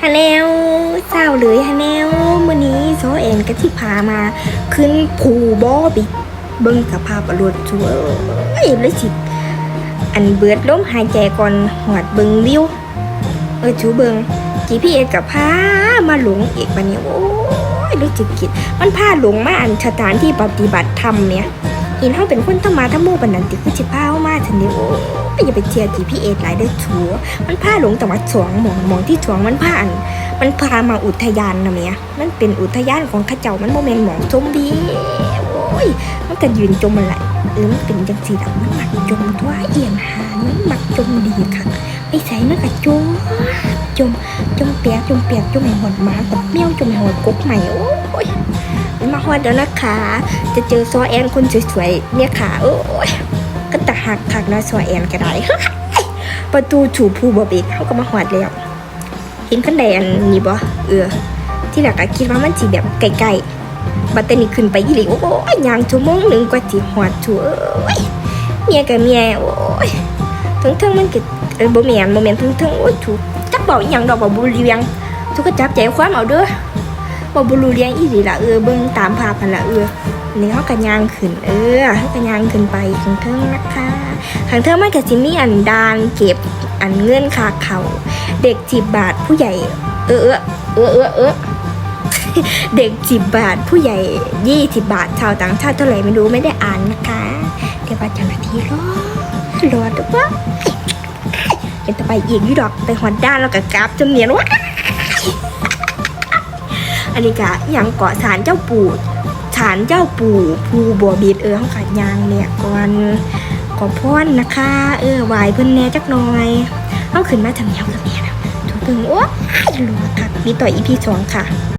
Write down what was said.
ฮาแนวเศร้าเลยฮาแนวมื้อนี้โซเอ็นก็ที่พามาขึ้นภูบอบิเบิ่งสภาพอรวดชัวเอ้ยเลยสิอันเบิดล้มหายใจก่อนหอดเบิ่งวิวเออชูเบิง GPS กับพามาหลงอีกบันนี้โอ้ยรู้จิตกิจมันพาหลงมาอันสถานที่ปฏิบัติธรรมเนี่ย อินเฮาเป็นคนธรรมาธรรมโมบันนันติคือสิพาเฮามาทันเดียวโอ้ยอย่าไปเชียร์ GPS หลายเด้อชัวมันพาหลงแต่ว่าสวงหมองหมองที่สวงมันพาอัน มันพามาอุทยานนะเมียมันเป็นอุทยานของข้าเจ้ามันโมเมนหมองชมดีโอ้ยมันก็ยืนจมมันไหลเออมันเป็นจังสีดอกมันหมักจมตัวเอียงหามันหมักจมดีค่ะไปใส่มันก็จม จมจมเปียกจมเปียกจมหอดหมากับเมี่ยวจมหอดกบใหม่โอ้ยมาฮอดแล้วนะคะ จะเจอซอแอนคนสวยๆเนี่ยค่ะโอ้ยก็ตะหักคักนะซอแอนก็ได้ประตูถูภูบเบกเขาก็มาฮอดแล้วเห็นขันแดนนี่บ่เออ ที่หลักก็คิดว่ามันสิแบบไกลๆบัดแต่นี่ขึ้นไปอีหลีโอ้ยยางชั่วโมงหนึ่งกว่าสิฮอดชัวโอ้ยเมียกับเมียโอ้ยทั้งๆมันก็เออบ่แม่นบ่แม่นทั้งๆโอ้ยถูก บอกอหย่างดอกบอกบุรุเรียง ทุกก็จับใจความเอาเด้อบอกบุรุเรียงอีหลีละเออเบิ่งตามภาพพันละเออนี่เขากันยางขึ้น เออเขากันยางขึ้นไปข้างเทิงนะคะข้างเทิงมันก็สิมี่อันดานเก็บอันเงื่อนคาเขาเด็กจีบบาทผู้ใหญ่เออเออเออเออเออเด็กจีบบาทผู้ใหญ่ยี่สิบบาทชาวต่างชาติเท่าไหร่ไม่รู้ไม่ได้อ่านนะคะเดี๋ยวว่าเจ้าหน้าที่รอรอดูว่า เป็นตะไปอีกยี่ดอกไปหอนด้านแล้วก็กราบจำเนียนว่าอันนี้กะอย่างเกาะสารเจ้าปู่สารเจ้าปู่ภูบัวบีดเออห้องกัดยางเนี่ยก่อนขอพรนนะคะ เออไหวเพิ่นแน่จักหน่อยเข้าขึ้นมาทำเนียวกับเมียนะถูกเพิ่งโอ้ยรัวค่ะมีต่ออีพีสองค่ะ